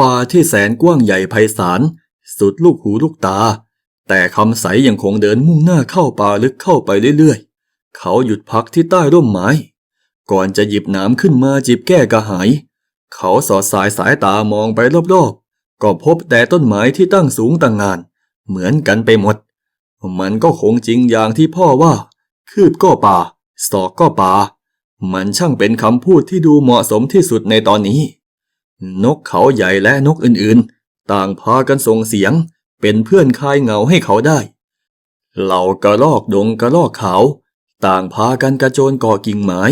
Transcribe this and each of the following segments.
ป่าที่แสนกว้างใหญ่ไพศาลสุดลูกหูลูกตา แต่คำใสยังคงเดินมุ่งหน้าเข้าป่าลึกเข้าไปเรื่อยๆ เขาหยุดพักที่ใต้ร่มไม้ ก่อนจะหยิบน้ำขึ้นมาจิบแก้กระหาย เขาสอดสายสายตามองไปรอบๆ ก็พบแต่ต้นไม้ที่ตั้งสูงต่างงาน เหมือนกันไปหมด มันก็คงจริงอย่างที่พ่อว่า คืบก็ป่า ศอกก็ป่า มันช่างเป็นคำพูดที่ดูเหมาะสมที่สุดในตอนนี้ นกเขาใหญ่และนกอื่นๆ ต่างพากันส่งเสียง เป็นเพื่อนคลายเหงาให้เขาได้ เหล่ากระรอกดงกระรอกเขาต่างพากันกระโจนก่อกิ่งไม้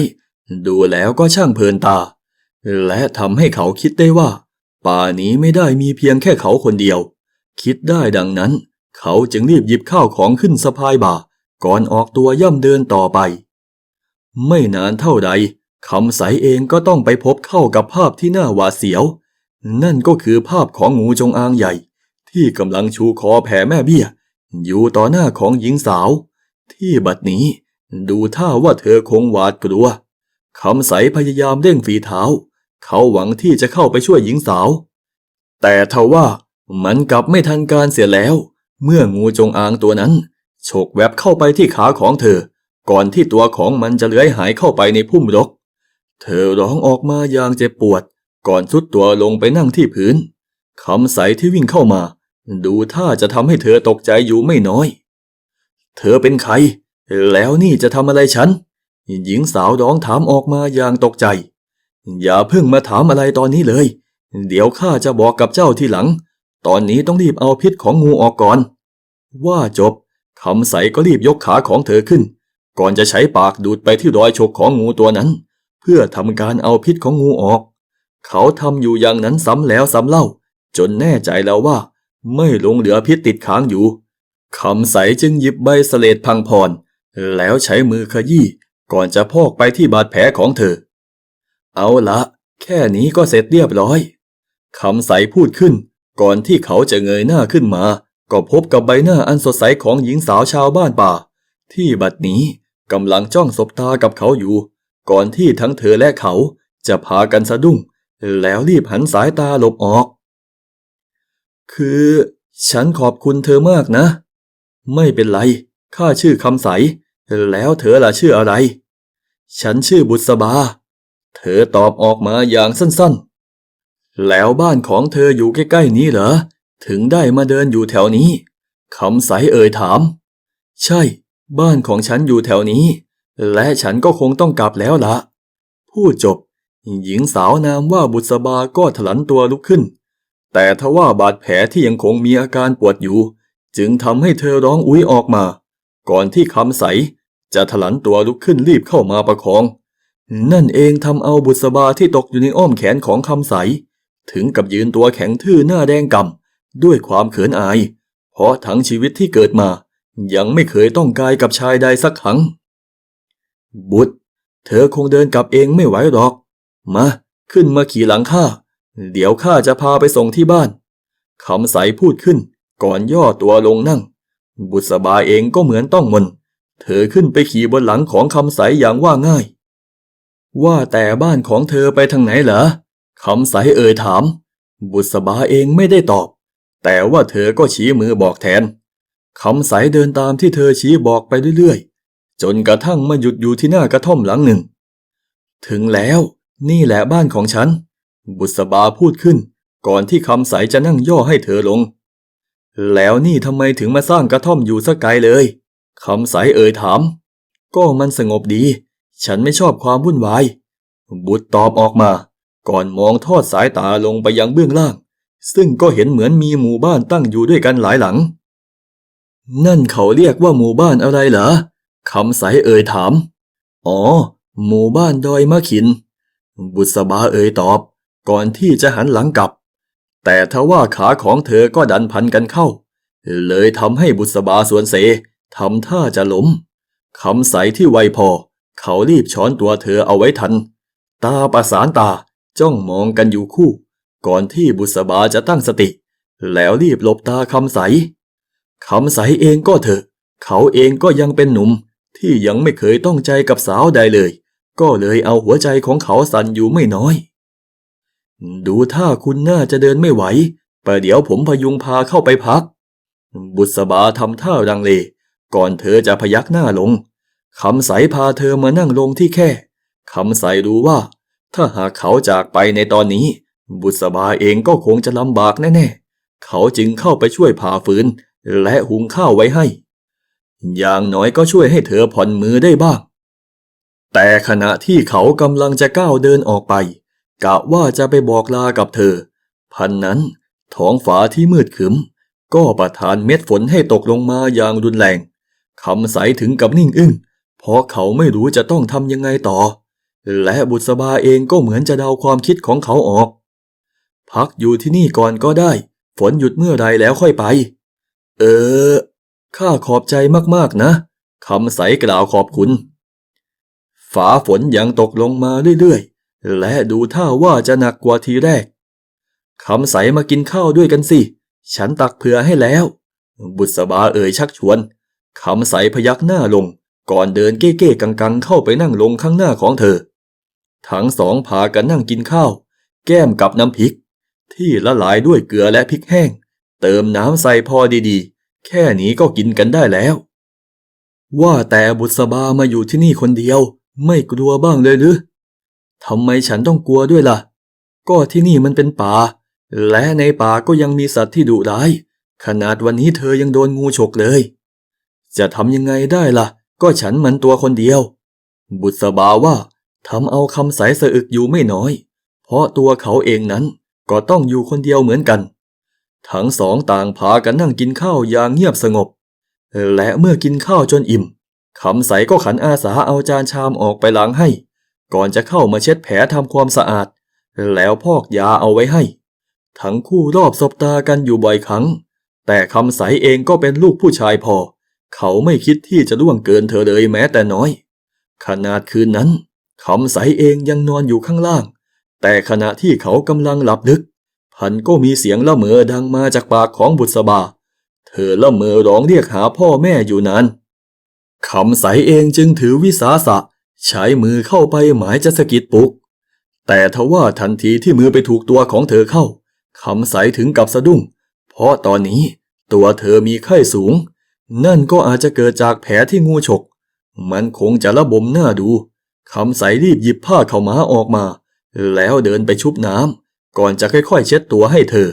ดูแล้วก็ช่างเพลินตา และทำให้เขาคิดได้ว่า ป่านี้ไม่ได้มีเพียงแค่เขาคนเดียว คิดได้ดังนั้น เขาจึงรีบหยิบข้าวของขึ้นสะพายบ่า ก่อนออกตัวย่ำเดินต่อไป ไม่นานเท่าใด คำใสเองก็ต้องไปพบเข้ากับภาพที่น่าหวาดเสียว นั่นก็คือภาพของงูจงอางใหญ่ ที่กำลังชูคอแผ่แม่เบี้ย อยู่ต่อหน้าของหญิงสาว ที่บัดนี้ดูท่าว่าเธอคงหวาดกลัวคำใสพยายามเร่งฝีเท้า เขาหวังที่จะเข้าไปช่วยหญิงสาว แต่ทว่ามันกลับไม่ทันการเสียแล้ว เมื่องูจงอางตัวนั้นฉกแวบเข้าไปที่ขาของเธอ ก่อนที่ตัวของมันจะเลื้อยหายเข้าไปในพุ่มรก เธอร้องออกมาอย่างเจ็บปวด ก่อนสุดตัวลงไปนั่งที่พื้นคำใสที่วิ่งเข้ามา ดูท่าจะทำให้เธอตกใจอยู่ไม่น้อย เธอเป็นใคร แล้วนี่จะทำอะไรฉัน หญิงสาวร้องถามออกมาอย่างตกใจ อย่าเพิ่งมาถามอะไรตอนนี้เลย เดี๋ยวข้าจะบอกกับเจ้าทีหลัง ตอนนี้ต้องรีบเอาพิษของงูออกก่อน ว่าจบคำใสก็รีบยกขาของเธอขึ้น ก่อนจะใช้ปากดูดไปที่รอยฉกของงูตัวนั้น เพื่อทำการเอาพิษของงูออก เขาทำอยู่อย่างนั้นซ้ำแล้วซ้ำเล่า จนแน่ใจแล้วว่า ไม่ลงเหลือพิษติดค้างอยู่คำใสจึงหยิบใบสเลดพังพร แล้วใช้มือขยี้ก่อนจะพอกไปที่บาดแผลของเธอ เอาละแค่นี้ก็เสร็จเรียบร้อยคำใสพูดขึ้น ก่อนที่เขาจะเงยหน้าขึ้นมา ก็พบกับใบหน้าอันสดใสของหญิงสาวชาวบ้านป่า ที่บัดนี้กำลังจ้องสบตากับเขาอยู่ ก่อนที่ทั้งเธอและเขาจะพากันสะดุ้ง แล้วรีบหันสายตาหลบออก คือ ฉันขอบคุณเธอมากนะ ไม่เป็นไร ข้าชื่อคำใส แล้วเธอล่ะชื่ออะไร ฉันชื่อบุษบา เธอตอบออกมาอย่างสั้นๆ แล้วบ้านของเธออยู่ใกล้ๆนี้เหรอ ถึงได้มาเดินอยู่แถวนี้ คำใสเอ่ยถาม ใช่ บ้านของฉันอยู่แถวนี้ และฉันก็คงต้องกลับแล้วละพูดจบ หญิงสาวนามว่าบุษบาก็ถลันตัวลุกขึ้น แต่ทว่าบาดแผลที่ยังคงมีอาการปวดอยู่ จึงทำให้เธอร้องอุ้ยออกมา ก่อนที่คำใส จะถลันตัวลุกขึ้นรีบเข้ามาประคอง นั่นเองทำเอาบุษบาที่ตกอยู่ในอ้อมแขนของคำใส ถึงกับยืนตัวแข็งทื่อหน้าแดงกำด้วยความเขินอาย เพราะทั้งชีวิตที่เกิดมา ยังไม่เคยต้องกายกับชายใดสักครั้ง บุตร เธอคงเดินกลับเองไม่ไหวหรอก มา ขึ้นมาขี่หลังข้า เดี๋ยวข้าจะพาไปส่งที่บ้านคำใสพูดขึ้น ก่อนย่อตัวลงนั่ง บุษบายเองก็เหมือนต้องมน เธอขึ้นไปขี่บนหลังของคำใสอย่างว่าง่าย ว่าแต่บ้านของเธอไปทางไหนเหรอคำใสเอ่ยถาม บุษบาเองไม่ได้ตอบ แต่ว่าเธอก็ชี้มือบอกแทนคำใสเดินตามที่เธอชี้บอกไปเรื่อยๆ จนกระทั่งมาหยุดอยู่ที่หน้ากระท่อมหลังหนึ่ง ถึงแล้วนี่แหละบ้านของฉัน บุษบาพูดขึ้น ก่อนที่คำใสจะนั่งย่อให้เธอลง แล้วนี่ทำไมถึงมาสร้างกระท่อมอยู่สักไกลเลยคำใสเอ่ยถาม ก็มันสงบดี ฉันไม่ชอบความวุ่นวาย บุตรตอบออกมา ก่อนมองทอดสายตาลงไปยังเบื้องล่าง ซึ่งก็เห็นเหมือนมีหมู่บ้านตั้งอยู่ด้วยกันหลายหลัง นั่นเขาเรียกว่าหมู่บ้านอะไรเหรอ คำใสเอ่ยถาม อ๋อ หมู่บ้านดอยมะขิน บุษบาเอ่ยตอบ ก่อนที่จะหันหลังกลับ แต่ทว่าขาของเธอก็ดันพันกันเข้า เลยทำให้บุษบาสวนเสทำท่าจะล้มคำใสที่ไวพอ เขารีบช้อนตัวเธอเอาไว้ทัน ตาประสานตาจ้องมองกันอยู่คู่ ก่อนที่บุษบาจะตั้งสติ แล้วรีบหลบตาคำใสคำใสเองก็เถอะ เขาเองก็ยังเป็นหนุ่ม ที่ยังไม่เคยต้องใจกับสาวใดเลย ก็เลยเอาหัวใจของเขาสั่นอยู่ไม่น้อย ดูท่าคุณน่าจะเดินไม่ไหวประเดี๋ยวผมพยุงพาเข้าไปพัก บุษบาทำท่ารังเล ก่อนเธอจะพยักหน้าลงคำใสพาเธอมานั่งลงที่แค่คำใสรู้ว่า ถ้าหากเขาจากไปในตอนนี้ บุษบาเองก็คงจะลำบากแน่ๆ เขาจึงเข้าไปช่วยผ่าฟืน และหุงข้าวไว้ให้ อย่างน้อยก็ช่วยให้เธอผ่อนมือได้บ้าง แต่ขณะที่เขากำลังจะก้าวเดินออกไป กะว่าจะไปบอกลากับเธอ พันนั้นท้องฟ้าที่มืดขึม ก็ประทานเม็ดฝนให้ตกลงมาอย่างรุนแรงคำใสถึงกับนิ่งอึ้งเพราะเขาไม่รู้จะต้องทำยังไงต่อ และบุษบาเองก็เหมือนจะเดาความคิดของเขาออก พักอยู่ที่นี่ก่อนก็ได้ ฝนหยุดเมื่อไรแล้วค่อยไป เออ ข้าขอบใจมากๆนะคำใสกล่าวขอบคุณ ฝาฝนยังตกลงมาเรื่อยๆ และดูท่าว่าจะหนักกว่าทีแรกคำใสมากินข้าวด้วยกันสิ ฉันตักเผื่อให้แล้ว บุษบาเอ่ยชักชวนคำใสพยักหน้าลง ก่อนเดินเก้ๆกังๆ เข้าไปนั่งลงข้างหน้าของเธอ ทั้งสองพากันนั่งกินข้าว แก้มกับน้ำพริก ที่ละลายด้วยเกลือและพริกแห้ง เติมน้ำใส่พอดีๆ แค่นี้ก็กินกันได้แล้ว ว่าแต่บุษบามาอยู่ที่นี่คนเดียว ไม่กลัวบ้างเลยหรือทำไมฉันต้องกลัวด้วยล่ะ ก็ที่นี่มันเป็นป่า และในป่าก็ยังมีสัตว์ที่ดุร้าย ขนาดวันนี้เธอยังโดนงูฉกเลย จะทำยังไงได้ล่ะ ก็ฉันมันตัวคนเดียว บุษบาว่าทำเอาคำใสสะอึกอยู่ไม่น้อย เพราะตัวเขาเองนั้นก็ต้องอยู่คนเดียวเหมือนกัน ทั้งสองต่างพากันนั่งกินข้าวอย่างเงียบสงบ และเมื่อกินข้าวจนอิ่มคำใสก็ขันอาสาเอาจานชามออกไปล้างให้ ก่อนจะเข้ามาเช็ดแผลทำความสะอาด แล้วพอกยาเอาไว้ให้ ทั้งคู่รอบสบตากันอยู่บ่อยครั้ง แต่คำใสเองก็เป็นลูกผู้ชายพอ เขาไม่คิดที่จะล่วงเกินเธอเลยแม้แต่น้อย ขนาดคืนนั้นคำใสเองยังนอนอยู่ข้างล่าง แต่ขณะที่เขากำลังหลับลึก พันก็มีเสียงละเมอดังมาจากปากของบุษบา เธอละเมอร้องเรียกหาพ่อแม่อยู่นานคำใสเองจึงถือวิสาสะ ใช้มือเข้าไปหมายจะสะกิดปลุก แต่ทว่าทันทีที่มือไปถูกตัวของเธอเข้าคำใสถึงกับสะดุ้ง เพราะตอนนี้ตัวเธอมีไข้สูง นั่นก็อาจจะเกิดจากแผลที่งูฉก มันคงจะระบมหน้าดูคำใสรีบหยิบผ้าเข้ามาออกมา แล้วเดินไปชุบน้ำ ก่อนจะค่อยๆ เช็ดตัวให้เธอ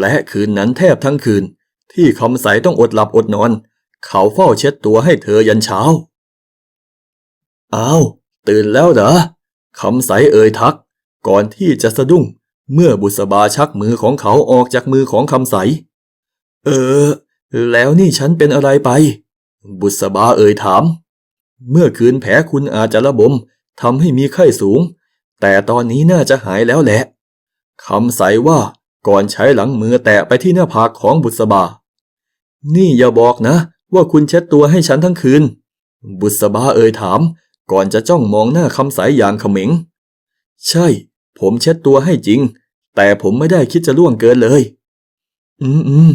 และคืนนั้นแทบทั้งคืน ที่คำใสต้องอดหลับอดนอน เขาเฝ้าเช็ดตัวให้เธอยันเช้าอ้าวตื่นแล้วเหรอคำใสเอ่ยทัก ก่อนที่จะสะดุ้ง เมื่อบุษบาชักมือของเขาออกจากมือของคำใส เออ แล้วนี่ฉันเป็นอะไรไป บุษบาเอ่ยถาม เมื่อคืนแผลคุณอาจจะระบมทำให้มีไข้สูง แต่ตอนนี้น่าจะหายแล้วแหละ คำใสว่าก่อนใช้หลังมือแตะไปที่หน้าผากของบุษบา นี่อย่าบอกนะ ว่าคุณเช็ดตัวให้ฉันทั้งคืน บุษบาเอ่ยถาม ก่อนจะจ้องมองหน้าคำใสอย่างเขม็ง ใช่ ผมเช็ดตัวให้จริง แต่ผมไม่ได้คิดจะล่วงเกินเลย อืมอืม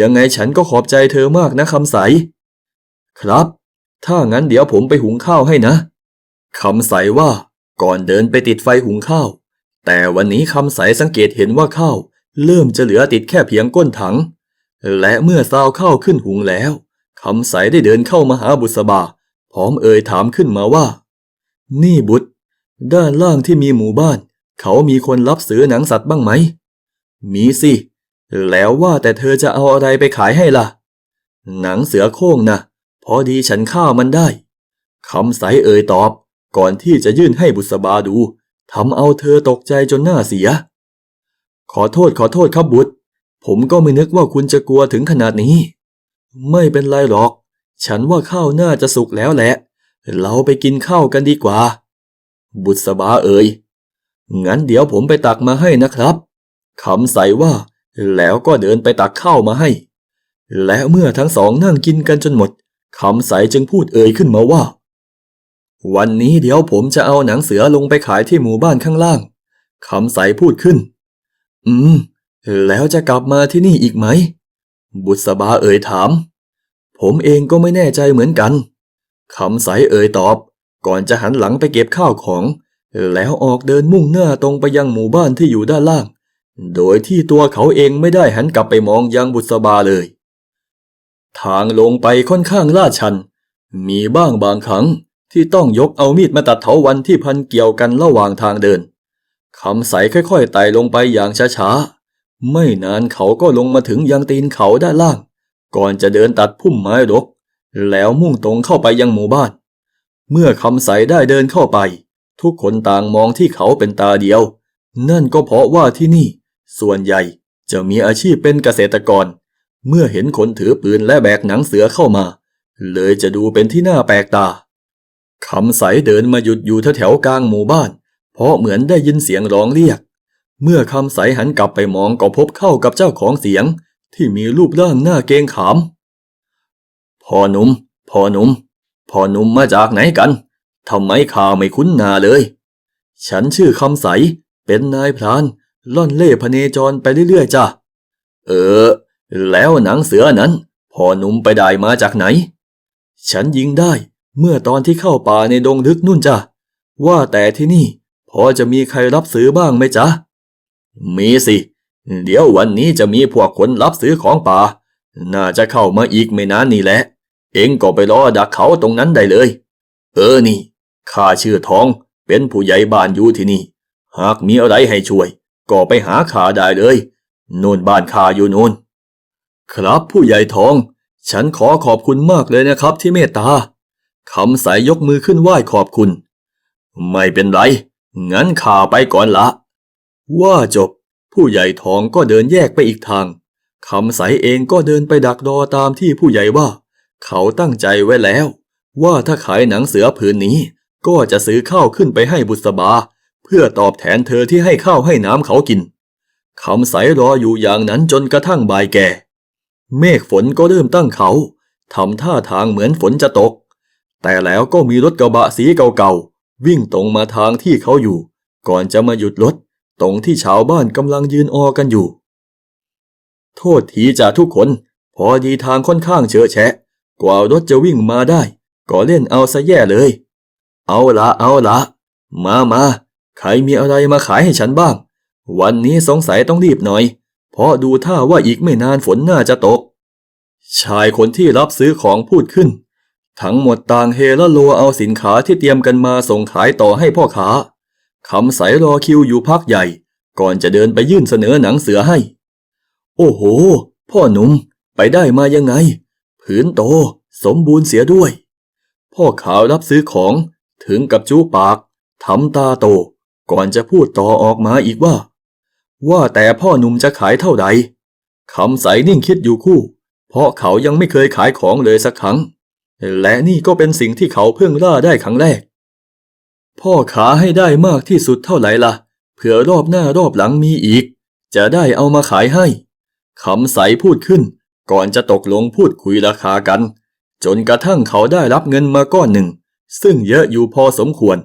ยังไงฉันก็ขอบใจเธอมากนะคำใส ครับ ถ้างั้นเดี๋ยวผมไปหุงข้าวให้นะคำใสว่าก่อนเดินไปติดไฟหุงข้าว แต่วันนี้คำใสสังเกตเห็นว่าข้าวเริ่มจะเหลือติดแค่เพียงก้นถัง และเมื่อซาวข้าวขึ้นหุงแล้วคำใสได้เดินเข้ามาหาบุษบา พร้อมเอ่ยถามขึ้นมาว่า นี่บุตร ด้านล่างที่มีหมู่บ้าน เขามีคนรับซื้อหนังสัตว์บ้างไหม มีสิ แล้วว่าแต่เธอจะเอาอะไรไปขายให้ล่ะ หนังเสือโคร่งนะพอดีฉันฆ่ามันได้คำใสเอ่ยตอบ ก่อนที่จะยื่นให้บุษบาดู ทำเอาเธอตกใจจนหน้าเสีย ขอโทษขอโทษครับบุตร ผมก็ไม่นึกว่าคุณจะกลัวถึงขนาดนี้ ไม่เป็นไรหรอก ฉันว่าข้าวน่าจะสุกแล้วแหละ เราไปกินข้าวกันดีกว่า บุษบาเอ่ย งั้นเดี๋ยวผมไปตักมาให้นะครับคำใสว่า แล้วก็เดินไปตักข้าวมาให้ และเมื่อทั้งสองนั่งกินกันจนหมดคำใสจึงพูดเอ่ยขึ้นมาว่า วันนี้เดี๋ยวผมจะเอาหนังเสือลงไปขายที่หมู่บ้านข้างล่าง คำใสพูดขึ้น อืม แล้วจะกลับมาที่นี่อีกไหม บุษบาเอ่ยถาม ผมเองก็ไม่แน่ใจเหมือนกัน คำใสเอ่ยตอบ ก่อนจะหันหลังไปเก็บข้าวของ แล้วออกเดินมุ่งหน้าตรงไปยังหมู่บ้านที่อยู่ด้านล่าง โดยที่ตัวเขาเองไม่ได้หันกลับไปมองยังบุษบาเลย ทางลงไปค่อนข้างลาดชัน มีบ้างบางครั้ง ที่ต้องยกเอามีดมาตัดเถาวันที่พันเกี่ยวกันระหว่างทางเดินคำใสค่อยๆไต่ลงไปอย่างช้าๆ ไม่นานเขาก็ลงมาถึงยังตีนเขาด้านล่าง ก่อนจะเดินตัดพุ่มไม้รก แล้วมุ่งตรงเข้าไปยังหมู่บ้าน เมื่อคำใสได้เดินเข้าไป ทุกคนต่างมองที่เขาเป็นตาเดียว นั่นก็เพราะว่าที่นี่ ส่วนใหญ่จะมีอาชีพเป็นเกษตรกร เมื่อเห็นคนถือปืนและแบกหนังเสือเข้ามา เลยจะดูเป็นที่น่าแปลกตา คำใสเดินมาหยุดอยู่แถวๆกลางหมู่บ้าน เพราะเหมือนได้ยินเสียงร้องเรียก เมื่อคำใสหันกลับไปมองก็พบเข้ากับเจ้าของเสียง ที่มีรูปร่างหน้าเกงขามพ่อหนุ่มพ่อหนุ่มพ่อหนุ่มมาจากไหนกันทำไมข้าไม่คุ้นหน้าเลย ฉันชื่อคำใส เป็นนายพราน ล่อนเล่พเนจรไปเรื่อยๆจ้ะ เออ แล้วหนังเสือนั้นพ่อหนุ่มไปได้มาจากไหน ฉันยิงได้ เมื่อตอนที่เข้าป่าในดงลึกนู่นจ้ะ ว่าแต่ที่นี่ พอจะมีใครรับซื้อบ้างไหมจ๊ะ มีสิ เดี๋ยววันนี้จะมีพวกคนรับซื้อของป่า น่าจะเข้ามาอีกไม่นานนี่แหละ เองก็ไปรอดักเขาตรงนั้นได้เลย เออนี่ข้าชื่อทอง เป็นผู้ใหญ่บ้านอยู่ที่นี่ หากมีอะไรให้ช่วย ก็ไปหาข้าได้เลยโน่นบ้านข้าอยู่โน่น ครับผู้ใหญ่ทอง ฉันขอขอบคุณมากเลยนะครับที่เมตตา คำใสยยกมือขึ้นไหว้ขอบคุณ ไม่เป็นไร งั้นข้าไปก่อนละ ว่าจบ ผู้ใหญ่ทองก็เดินแยกไปอีกทาง คำใสเองก็เดินไปดักรอตามที่ผู้ใหญ่ว่า เขาตั้งใจไว้แล้ว ว่าถ้าขายหนังเสือผืนนี้ ก็จะซื้อข้าวขึ้นไปให้บุษบา เพื่อตอบแทนเธอที่ให้ข้าวให้น้ำเขากินคำใสรออยู่อย่างนั้นจนกระทั่งบ่ายแก่ เมฆฝนก็เริ่มตั้งเขาทำท่าทางเหมือนฝนจะตก แต่แล้วก็มีรถกระบะสีเก่าๆ วิ่งตรงมาทางที่เขาอยู่ ก่อนจะมาหยุดรถ ตรงที่ชาวบ้านกำลังยืนออกันอยู่ โทษทีจากทุกคน พอดีทางค่อนข้างเฉอะแฉะ กว่ารถจะวิ่งมาได้ ก็เล่นเอาซะแย่เลย เอาละเอาละมามาใครมีอะไรมาขายให้ฉันบ้าง วันนี้สงสัยต้องรีบหน่อย เพราะดูท่าว่าอีกไม่นานฝนน่าจะตก ชายคนที่รับซื้อของพูดขึ้น ทั้งหมดต่างเฮละโลเอาสินค้าที่เตรียมกันมาส่งขายต่อให้พ่อค้าคำใสรอคิวอยู่พักใหญ่ ก่อนจะเดินไปยื่นเสนอหนังเสือให้ โอ้โห พ่อหนุ่มไปได้มายังไง ผืนโต สมบูรณ์เสียด้วย พ่อขาวรับซื้อของ ถึงกับจูปากทำตาโต ก่อนจะพูดต่อออกมาอีกว่า ว่าแต่พ่อหนุ่มจะขายเท่าใดคำใสนิ่งคิดอยู่คู่ เพราะเขายังไม่เคยขายของเลยสักครั้ง และนี่ก็เป็นสิ่งที่เขาเพิ่งล่าได้ครั้งแรก พ่อขาให้ได้มากที่สุดเท่าไหร่ล่ะ เผื่อรอบหน้ารอบหลังมีอีก จะได้เอามาขายให้คำใสพูดขึ้น ก่อนจะตกลงพูดคุยราคากัน จนกระทั่งเขาได้รับเงินมาก้อนหนึ่ง ซึ่งเยอะอยู่พอสมควร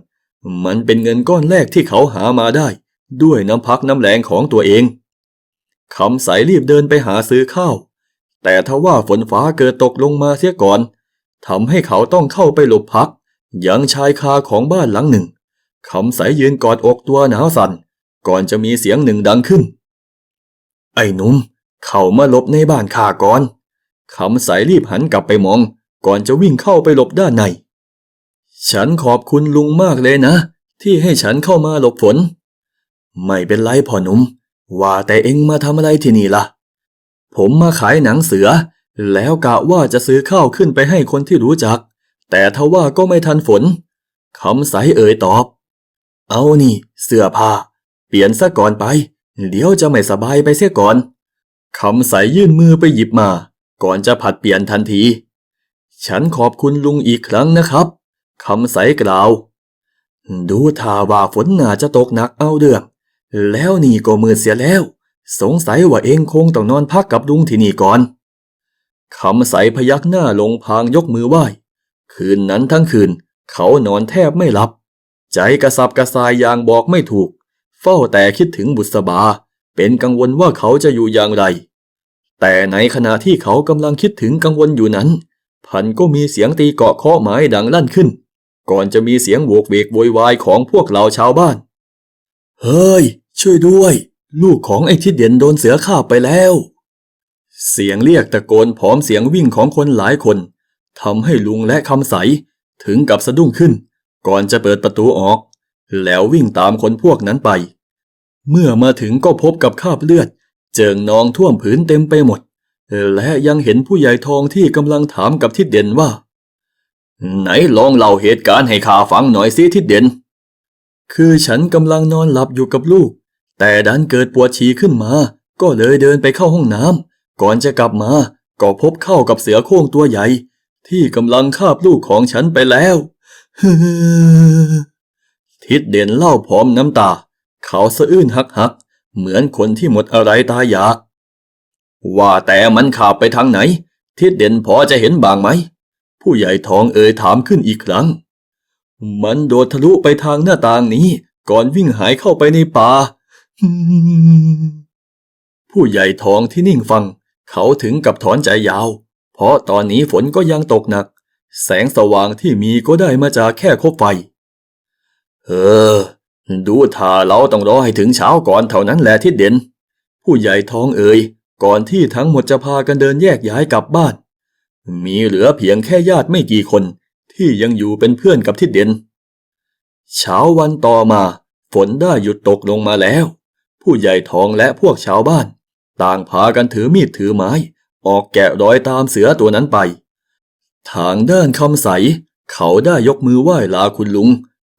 มันเป็นเงินก้อนแรกที่เขาหามาได้ ด้วยน้ำพักน้ำแรงของตัวเองคำใสรีบเดินไปหาซื้อข้าว แต่ทว่าฝนฟ้าเกิดตกลงมาเสียก่อน ทำให้เขาต้องเข้าไปหลบพัก ยังชายคาของบ้านหลังหนึ่งคำใสยืนกอดอกตัวหนาวสั่น ก่อนจะมีเสียงหนึ่งดังขึ้น ไอ้หนุ่ม เข้ามาหลบในบ้านข้าก่อนคำใสรีบหันกลับไปมอง ก่อนจะวิ่งเข้าไปหลบด้านใน ฉันขอบคุณลุงมากเลยนะ ที่ให้ฉันเข้ามาหลบฝน ไม่เป็นไรพ่อหนุ่ม ว่าแต่เอ็งมาทำอะไรที่นี่ล่ะ ผมมาขายหนังเสือ แล้วกะว่าจะซื้อข้าวขึ้นไปให้คนที่รู้จัก แต่ทว่าก็ไม่ทันฝนคำใสเอ่ยตอบ เอานี่ เสื้อผ้า เปลี่ยนซะก่อนไป เดี๋ยวจะไม่สบายไปเสียก่อนคำใสยื่นมือไปหยิบมา ก่อนจะผัดเปลี่ยนทันที ฉันขอบคุณลุงอีกครั้งนะครับคำใสกล่าว ดูท่าว่าฝนน่าจะตกหนักเอาเดืองแล้วนี่ก็มืดเสียแล้ว สงสัยว่าเองคงต้องนอนพักกับลุงที่นี่ก่อน คำใสพยักหน้าลงพางยกมือไหว้ คืนนั้นทั้งคืน เขานอนแทบไม่หลับ ใจกระสับกระส่ายอย่างบอกไม่ถูก เฝ้าแต่คิดถึงบุษบา เป็นกังวลว่าเขาจะอยู่อย่างไร แต่ในขณะที่เขากำลังคิดถึงกังวลอยู่นั้น พันก็มีเสียงตีเกาะเคาะไม้ดังลั่นขึ้น ก่อนจะมีเสียงโวกเวกโวยวายของพวกเราชาวบ้าน เฮ้ย ช่วยด้วย ลูกของไอ้ทิดเด่นโดนเสือฆ่าไปแล้ว เสียงเรียกตะโกนพร้อมเสียงวิ่งของคนหลายคนทำให้ลุงและคำใสถึงกับสะดุ้งขึ้น ก่อนจะเปิดประตูออก แล้ววิ่งตามคนพวกนั้นไป เมื่อมาถึงก็พบกับคราบเลือด เจิงนองท่วมผืนเต็มไปหมด และยังเห็นผู้ใหญ่ทองที่กำลังถามกับทิดเด่นว่า ไหนลองเล่าเหตุการณ์ให้ข้าฟังหน่อยสิทิดเด่น คือฉันกำลังนอนหลับอยู่กับลูก แต่ดันเกิดปวดฉี่ขึ้นมา ก็เลยเดินไปเข้าห้องน้ำ ก่อนจะกลับมาก็พบเข้ากับเสือโคร่งตัวใหญ่ ที่กำลังคาบลูกของฉันไปแล้วทิดเด่นเล่าพร้อมน้ำตา เขาสะอื้นหักหัก เหมือนคนที่หมดอะไรตายอยาก ว่าแต่มันขาบไปทางไหน ทิดเด่นพอจะเห็นบางไหม ผู้ใหญ่ทองเอ่ยถามขึ้นอีกครั้ง มันโดดทะลุไปทางหน้าต่างนี้ ก่อนวิ่งหายเข้าไปในป่าผู้ใหญ่ทองที่นิ่งฟัง เขาถึงกับถอนใจยาว เพราะตอนนี้ฝนก็ยังตกหนัก แสงสว่างที่มีก็ได้มาจากแค่คบไฟ เออ ดูท่าเราต้องรอให้ถึงเช้าก่อนเท่านั้นแหละทิดเด่น ผู้ใหญ่ทองเอ่ย ก่อนที่ทั้งหมดจะพากันเดินแยกย้ายกลับบ้าน มีเหลือเพียงแค่ญาติไม่กี่คน ที่ยังอยู่เป็นเพื่อนกับทิดเด่น เช้าวันต่อมา ฝนได้หยุดตกลงมาแล้ว ผู้ใหญ่ทองและพวกชาวบ้าน ต่างพากันถือมีดถือไม้ ออกแกะรอยตามเสือตัวนั้นไป ทางด้านคำใส เขาได้ยกมือไหว้ลาคุณลุง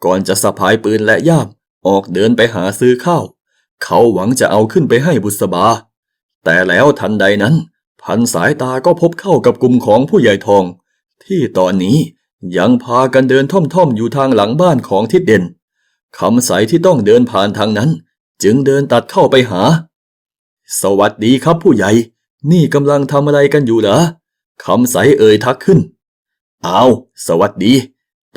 ก่อนจะสะพายปืนและย่าม ออกเดินไปหาซื้อข้าว เขาหวังจะเอาขึ้นไปให้บุษบา แต่แล้วทันใดนั้น พันสายตาก็พบเข้ากับกลุ่มของผู้ใหญ่ทอง ที่ตอนนี้ยังพากันเดินท่อมๆอยู่ทางหลังบ้านของทิดเด่นคำใสที่ต้องเดินผ่านทางนั้น จึงเดินตัดเข้าไปหา สวัสดีครับผู้ใหญ่ นี่กำลังทำอะไรกันอยู่เหรอคำใสเอ่ยทักขึ้น เอาสวัสดี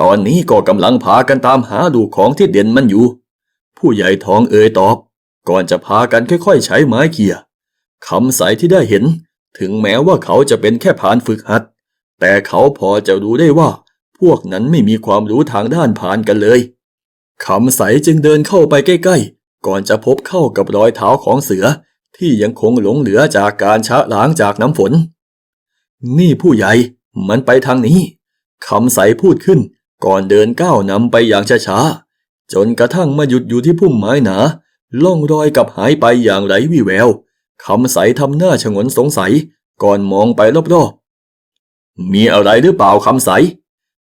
ตอนนี้ก็กำลังพากันตามหาลูของทิดเด่นมันอยู่ ผู้ใหญ่ทองเอ่ยตอบ ก่อนจะพากันค่อยๆ ใช้ไม้เขี่ยคำใสที่ได้เห็น ถึงแม้ว่าเขาจะเป็นแค่ผานฝึกหัด แต่เขาพอจะรู้ได้ว่า พวกนั้นไม่มีความรู้ทางด้านผานกันเลยคำใสจึงเดินเข้าไปใกล้ๆ ก่อนจะพบเข้ากับรอยเท้าของเสือ ที่ยังคงหลงเหลือจากการชะล้างจากน้ำฝน นี่ผู้ใหญ่มันไปทางนี้คำใสพูดขึ้น ก่อนเดินก้าวนำไปอย่างช้าๆจนกระทั่งมาหยุดอยู่ที่พุ่มไม้หนาล่องรอยกับหายไปอย่างไร้วี่แววคำใสทำหน้าชงนสงสัย ก่อนมองไปรอบๆ มีอะไรหรือเปล่าคำใส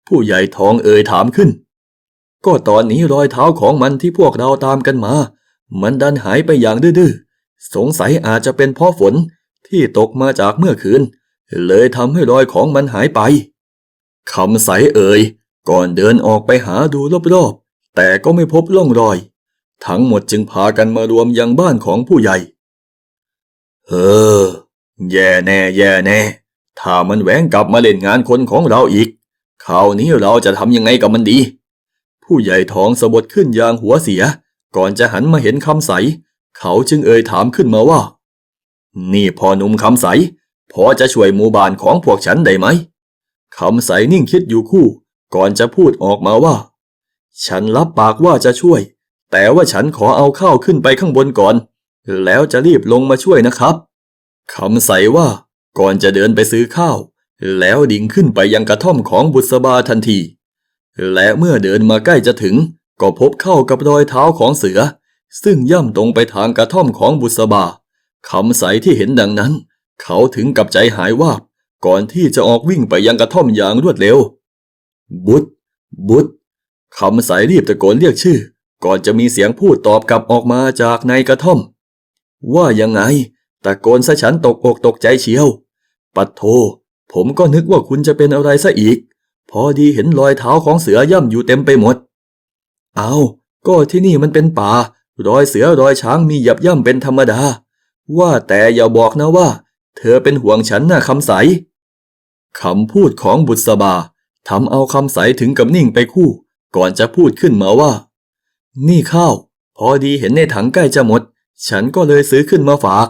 ผู้ใหญ่ทองเอ่ยถามขึ้น ก็ตอนนี้รอยเท้าของมันที่พวกเราตามกันมา มันดันหายไปอย่างดื้อ สงสัยอาจจะเป็นเพราะฝนที่ตกมาจากเมื่อคืน เลยทำให้รอยของมันหายไปคำใสเอ่ยก่อนเดินออกไปหาดูรอบๆ แต่ก็ไม่พบร่องรอย ทั้งหมดจึงพากันมารวมยังบ้านของผู้ใหญ่ เออ แย่แน่แย่แน่ ถ้ามันแหวงกลับมาเล่นงานคนของเราอีกคราวนี้เราจะทำยังไงกับมันดี ผู้ใหญ่ท้องสะบดขึ้นอย่างหัวเสีย ก่อนจะหันมาเห็นคำใส เขาจึงเอ่ยถามขึ้นมาว่า นี่พอหนุ่มคำใส พอจะช่วยหมู่บ้านของพวกฉันได้ไหมคำใสนิ่งคิดอยู่คู่ ก่อนจะพูดออกมาว่า ฉันรับปากว่าจะช่วย แต่ว่าฉันขอเอาข้าวขึ้นไปข้างบนก่อน แล้วจะรีบลงมาช่วยนะครับคำใสว่าก่อนจะเดินไปซื้อข้าว แล้วดิ่งขึ้นไปยังกระท่อมของบุษบาทันที และเมื่อเดินมาใกล้จะถึง ก็พบเข้ากับรอยเท้าของเสือ ซึ่งย่ำตรงไปทางกระท่อมของบุษบาคำใสที่เห็นดังนั้น เขาถึงกับใจหายวาบก่อนที่จะออกวิ่งไปยังกระท่อมอย่างรวดเร็ว บุตรบุตรคำใสรีบตะโกนเรียกชื่อ ก่อนจะมีเสียงพูดตอบกลับออกมาจากในกระท่อม ว่ายังไง ตะโกนซะฉันตกอกตกใจเชียว ปัดโท ผมก็นึกว่าคุณจะเป็นอะไรซะอีก พอดีเห็นรอยเท้าของเสือย่ำอยู่เต็มไปหมด เอา ก็ที่นี่มันเป็นป่า รอยเสือรอยช้างมีหยับย่ำเป็นธรรมดา ว่าแต่อย่าบอกนะว่า เธอเป็นห่วงฉันนะคำใสคำพูดของบุษบาทำเอาคำใสถึงกับนิ่งไปคู่ ก่อนจะพูดขึ้นมาว่า นี่ข้าว พอดีเห็นในถังใกล้จะหมด ฉันก็เลยซื้อขึ้นมาฝาก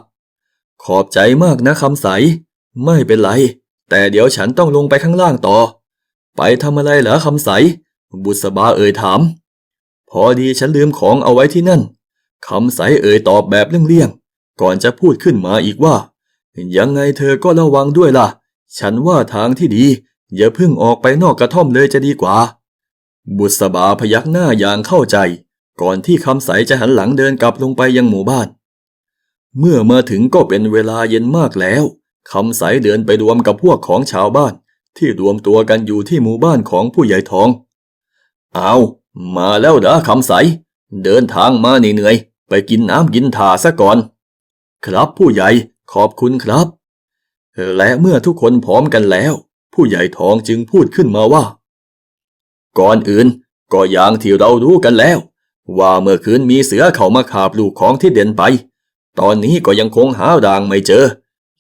ขอบใจมากนะคำใส ไม่เป็นไร แต่เดี๋ยวฉันต้องลงไปข้างล่างต่อ ไปทำอะไรเหรอคำใส บุษบาเอ่ยถาม พอดีฉันลืมของเอาไว้ที่นั่น คำใสเอ่ยตอบแบบเลี่ยงๆ ก่อนจะพูดขึ้นมาอีกว่า ยังไงเธอก็ระวังด้วยล่ะ ฉันว่าทางที่ดี อย่าเพิ่งออกไปนอกกระท่อมเลยจะดีกว่า บุษบาพยักหน้าอย่างเข้าใจ ก่อนที่คำใสจะหันหลังเดินกลับลงไปยังหมู่บ้าน เมื่อมาถึงก็เป็นเวลาเย็นมากแล้วคำใสเดินไปรวมกับพวกของชาวบ้าน ที่รวมตัวกันอยู่ที่หมู่บ้านของผู้ใหญ่ทอง เอา มาแล้วเด้อคำใส เดินทางมาเหนื่อยๆไปกินน้ำกินถ่าซะก่อน ครับผู้ใหญ่ขอบคุณครับ และเมื่อทุกคนพร้อมกันแล้ว ผู้ใหญ่ทองจึงพูดขึ้นมาว่า ก่อนอื่นก็อย่างที่เรารู้กันแล้ว ว่าเมื่อคืนมีเสือเข้ามาขาบลูกของที่เด่นไป ตอนนี้ก็ยังคงหาด่างไม่เจอ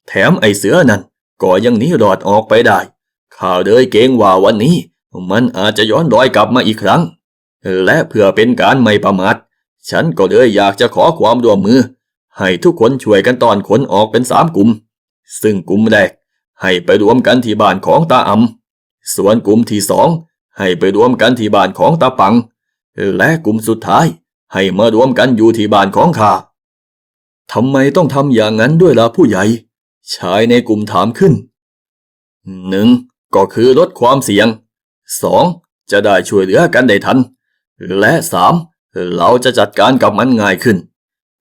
แถมไอเสือนั่นก็ยังหนีรอดออกไปได้ข้าเลยเกงว่าวันนี้ มันอาจจะย้อนรอยกลับมาอีกครั้ง และเพื่อเป็นการไม่ประมาทฉันก็เลยอยากจะขอความร่วมมือ ให้ทุกคนช่วยกันตอนขนออกเป็นสามกลุ่ม ซึ่งกลุ่มแรกให้ไปรวมกันที่บ้านของตาอำส่วนกลุ่มที่สองให้ไปรวมกันที่บ้านของตาปัง และกลุ่มสุดท้าย ให้มารวมกันอยู่ที่บ้านของข้าทำไมต้องทำอย่างนั้นด้วยล่ะผู้ใหญ่ ชายในกลุ่มถามขึ้นหนึ่งก็คือลดความเสี่ยงสองจะได้ช่วยเหลือกันได้ทัน และสามเราจะจัดการกับมันง่ายขึ้น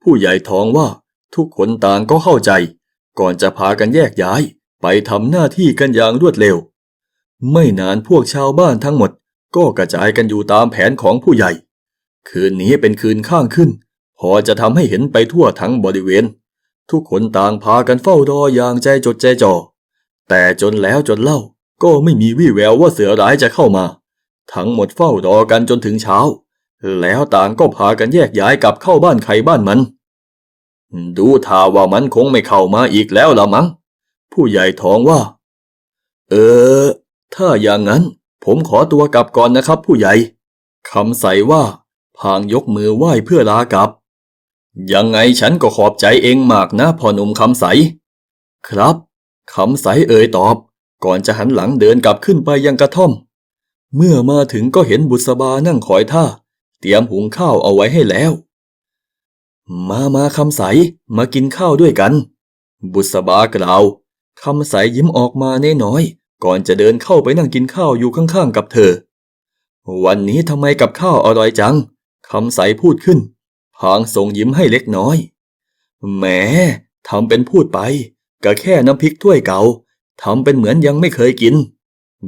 ผู้ใหญ่ทองว่าทุกคนต่างก็เข้าใจ ก่อนจะพากันแยกย้าย ไปทำหน้าที่กันอย่างรวดเร็ว ไม่นานพวกชาวบ้านทั้งหมด ก็กระจายกันอยู่ตามแผนของผู้ใหญ่ คืนนี้เป็นคืนข้างขึ้น พอจะทำให้เห็นไปทั่วทั้งบริเวณ ทุกคนต่างพากันเฝ้ารออย่างใจจดใจจ่อแต่จนแล้วจนเล่าก็ไม่มีวี่แววว่าเสือร้ายจะเข้ามา ทั้งหมดเฝ้ารอกันจนถึงเช้า แล้วต่างก็พากันแยกย้ายกลับเข้าบ้านใครบ้านมัน ดูท่าว่ามันคงไม่เข้ามาอีกแล้วละมั้ง ผู้ใหญ่ท้องว่า เออ ถ้าอย่างนั้น ผมขอตัวกลับก่อนนะครับ ผู้ใหญ่คำใส่ว่า พางยกมือไหว้เพื่อลากลับ ยังไงฉันก็ขอบใจเองมากนะพ่อหนุ่มคำใส ครับคำใสเอ่ยตอบ ก่อนจะหันหลังเดินกลับขึ้นไปยังกระท่อม เมื่อมาถึงก็เห็นบุษบานั่งคอยท่า เตรียมหุงข้าวเอาไว้ให้แล้ว มามาคำใสมากินข้าวด้วยกัน บุษบากล่าวคำใสยิ้มออกมาน้อย ก่อนจะเดินเข้าไปนั่งกินข้าวอยู่ข้างๆกับเธอ วันนี้ทำไมกับข้าวอร่อยจังคำใสพูดขึ้น พางส่งยิ้มให้เล็กน้อยแหมทำเป็นพูดไปก็แค่น้ำพริกถ้วยเก่าทำเป็นเหมือนยังไม่เคยกิน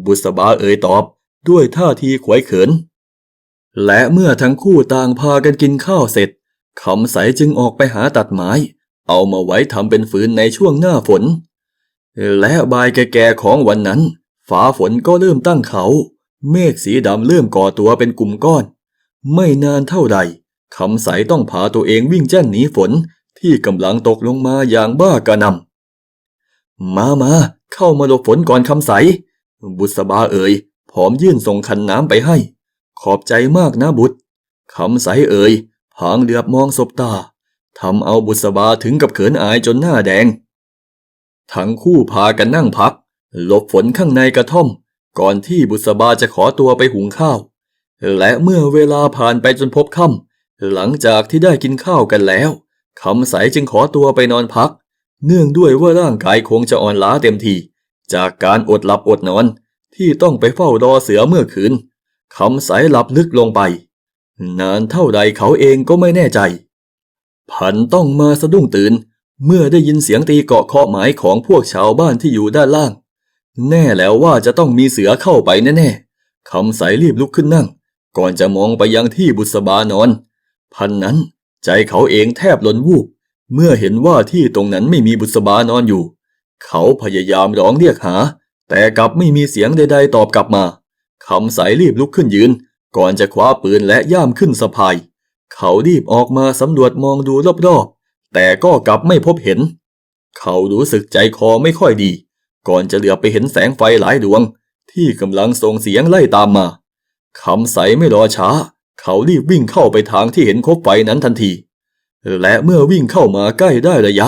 บุษบาเอ่ยตอบ ด้วยท่าทีขวยเขิน และเมื่อทั้งคู่ต่างพากันกินข้าวเสร็จคำใสจึงออกไปหาตัดไม้ เอามาไว้ทำเป็นฟืนในช่วงหน้าฝน และบายแก่ๆของวันนั้น ฟ้าฝนก็เริ่มตั้งเขา เมฆสีดำเริ่มก่อตัวเป็นกลุ่มก้อน ไม่นานเท่าใดคำใสต้องพาตัวเองวิ่งแจ้นหนีฝนที่กำลังตกลงมาอย่างบ้ากระนำมามา เข้ามาหลบฝนก่อนคำใส บุษบาเอ่ย อมยื่นส่งคันน้ำไปให้ ขอบใจมากนะบุตรคำใสเอ่ยพางเหลือบมองศบตาทำเอาบุษบาถึงกับเขินอายจนหน้าแดง ทั้งคู่พากันนั่งพัก หลบฝนข้างในกระท่อม ก่อนที่บุษบาจะขอตัวไปหุงข้าว และเมื่อเวลาผ่านไปจนพบค่ำหลังจากที่ได้กินข้าวกันแล้วคำใสจึงขอตัวไปนอนพัก เนื่องด้วยว่าร่างกายคงจะอ่อนล้าเต็มทีจากการอดหลับอดนอน ที่ต้องไปเฝ้ารอเสือเมื่อคืนคำใสหลับลึกลงไป นานเท่าใดเขาเองก็ไม่แน่ใจ พันต้องมาสะดุ้งตื่น เมื่อได้ยินเสียงตีเกาะเคาะหมายของพวกชาวบ้านที่อยู่ด้านล่าง แน่แล้วว่าจะต้องมีเสือเข้าไปแน่ๆคำใสรีบลุกขึ้นนั่ง ก่อนจะมองไปยังที่บุษบานอน พันนั้นใจเขาเองแทบหล่นวูบเมื่อเห็นว่าที่ตรงนั้นไม่มีบุษบานอนอยู่ เขาพยายามร้องเรียกหา แต่กลับไม่มีเสียงใดๆตอบกลับมา คำใสรีบลุกขึ้นยืน ก่อนจะคว้าปืนและย่ามขึ้นสะพาย เขารีบออกมาสำรวจมองดูรอบๆ แต่ก็กลับไม่พบเห็น เขารู้สึกใจคอไม่ค่อยดี ก่อนจะเหลือไปเห็นแสงไฟหลายดวง ที่กำลังส่งเสียงไล่ตามมา คำใสไม่รอช้า เขารีบวิ่งเข้าไปทางที่เห็นคบไฟนั้นทันที และเมื่อวิ่งเข้ามาใกล้ได้ระยะ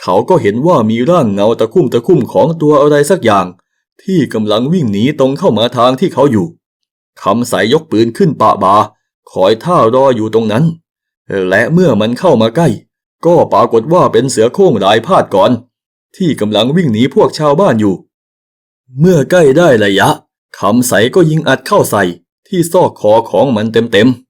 เขาก็เห็นว่ามีร่างเงาตะคุ่มตะคุ่มของตัวอะไรสักอย่าง ที่กำลังวิ่งหนีตรงเข้ามาทางที่เขาอยู่ คำใสยกปืนขึ้นปะบา คอยท่ารออยู่ตรงนั้น และเมื่อมันเข้ามาใกล้ ก็ปรากฏว่าเป็นเสือโคร่งรายพาดก่อน ที่กำลังวิ่งหนีพวกชาวบ้านอยู่ เมื่อใกล้ได้ระยะ คำใสก็ยิงอัดเข้าใส่ ที่ซอกคอของมันเต็มๆ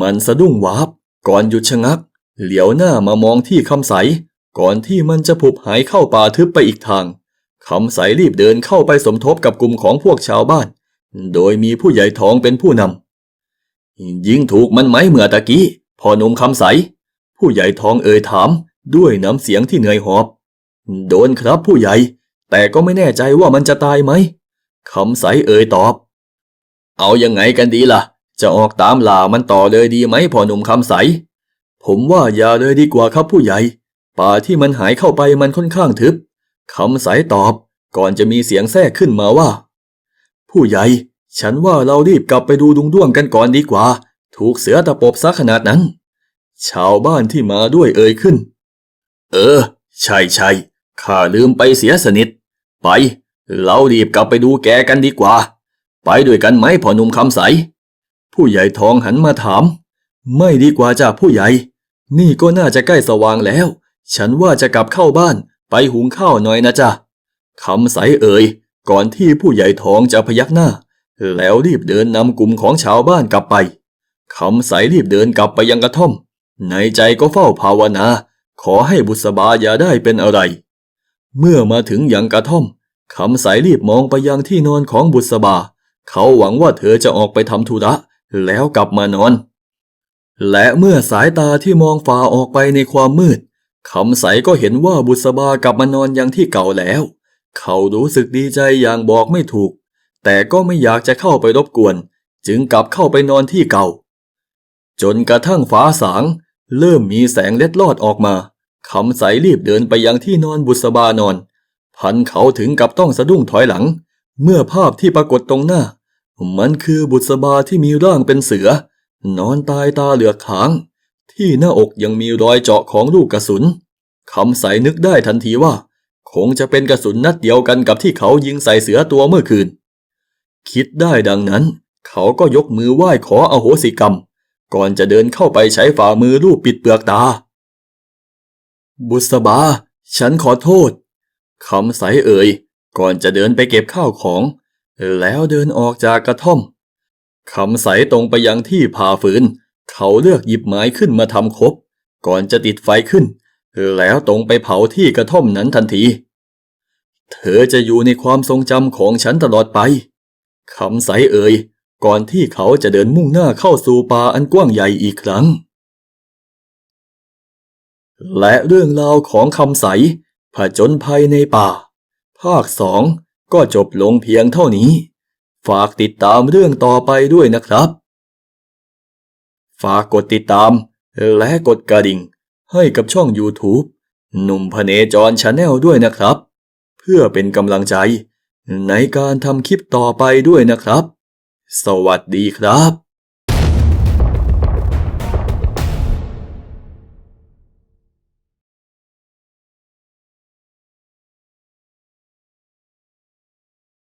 มันสะดุ้งวาบก่อนหยุดชะงัก เหลียวหน้ามามองที่คำใส ก่อนที่มันจะผุบหายเข้าป่าทึบไปอีกทางคำใสรีบเดินเข้าไปสมทบกับกลุ่มของพวกชาวบ้าน โดยมีผู้ใหญ่ทองเป็นผู้นำยิงถูกมันไหมเมื่อตะกี้พอหนุ่มคำใส ผู้ใหญ่ทองเอ่ยถามด้วยน้ำเสียงที่เหนื่อยหอบ โดนครับผู้ใหญ่ แต่ก็ไม่แน่ใจว่ามันจะตายไหมคำใสเอ่ยตอบ เอายังไงกันดีล่ะ จะออกตามล่ามันต่อเลยดีไหมพอหนุ่มคำใส ผมว่าอย่าเลยดีกว่าครับผู้ใหญ่ ป่าที่มันหายเข้าไปมันค่อนข้างทึบคำใสตอบก่อนจะมีเสียงแทรกขึ้นมาว่า ผู้ใหญ่ ฉันว่าเรารีบกลับไปดูดุงด้วงกันก่อนดีกว่า ถูกเสือตะปบซะขนาดนั้น ชาวบ้านที่มาด้วยเอ่ยขึ้น เออ ใช่ใช่ข้าลืมไปเสียสนิท ไป เรารีบกลับไปดูแกกันดีกว่า ไปด้วยกันไหมพ่อหนุ่มคำใส ผู้ใหญ่ทองหันมาถาม ไม่ดีกว่าจ้าผู้ใหญ่ นี่ก็น่าจะใกล้สว่างแล้ว ฉันว่าจะกลับเข้าบ้านไปหุงข้าวหน่อยนะจ๊ะคำใสเอ่ย ก่อนที่ผู้ใหญ่ทองจะพยักหน้า แล้วรีบเดินนำกลุ่มของชาวบ้านกลับไปคำใสรีบเดินกลับไปยังกระท่อม ในใจก็เฝ้าภาวนา ขอให้บุษบาอย่าได้เป็นอะไร เมื่อมาถึงยังกระท่อมคำใสรีบมองไปยังที่นอนของบุษบา เขาหวังว่าเธอจะออกไปทำธุระแล้วกลับมานอน และเมื่อสายตาที่มองฝ่าออกไปในความมืดคำใสก็เห็นว่าบุษบากลับมานอนยังที่เก่าแล้ว เขารู้สึกดีใจอย่างบอกไม่ถูก แต่ก็ไม่อยากจะเข้าไปรบกวน จึงกลับเข้าไปนอนที่เก่า จนกระทั่งฟ้าสาง เริ่มมีแสงเล็ดลอดออกมาคำใสรีบเดินไปยังที่นอนบุษบานอน พันเขาถึงกับต้องสะดุ้งถอยหลัง เมื่อภาพที่ปรากฏตรงหน้า มันคือบุษบาที่มีร่างเป็นเสือ นอนตายตาเหลือกขาง ที่หน้าอกยังมีรอยเจาะของลูกกระสุนคำใสนึกได้ทันทีว่า คงจะเป็นกระสุนนัดเดียวกันกับที่เขายิงใส่เสือตัวเมื่อคืน คิดได้ดังนั้น เขาก็ยกมือไหว้ขออโหสิกรรม ก่อนจะเดินเข้าไปใช้ฝ่ามือลูบปิดเปลือกตา บุษบา ฉันขอโทษคำใสเอ่ย ก่อนจะเดินไปเก็บข้าวของ แล้วเดินออกจากกระท่อม คำใสตรงไปยังที่ผ่าฝืน เขาเลือกหยิบไม้ขึ้นมาทำคบ ก่อนจะติดไฟขึ้น แล้วตรงไปเผาที่กระท่อมนั้นทันที เธอจะอยู่ในความทรงจำของฉันตลอดไป คำใสเอ่ย ก่อนที่เขาจะเดินมุ่งหน้าเข้าสู่ป่าอันกว้างใหญ่อีกครั้ง และเรื่องราวของคำใสผจญภัยในป่า ภาคสองก็จบลงเพียงเท่านี้ ฝากติดตามเรื่องต่อไปด้วยนะครับ ฝากกดติดตาม และกดกระดิ่ง ให้กับช่อง YouTube หนุ่มพเนจรชาแนลด้วยนะครับ เพื่อเป็นกำลังใจ ในการทำคลิปต่อไปด้วยนะครับ สวัสดีครับ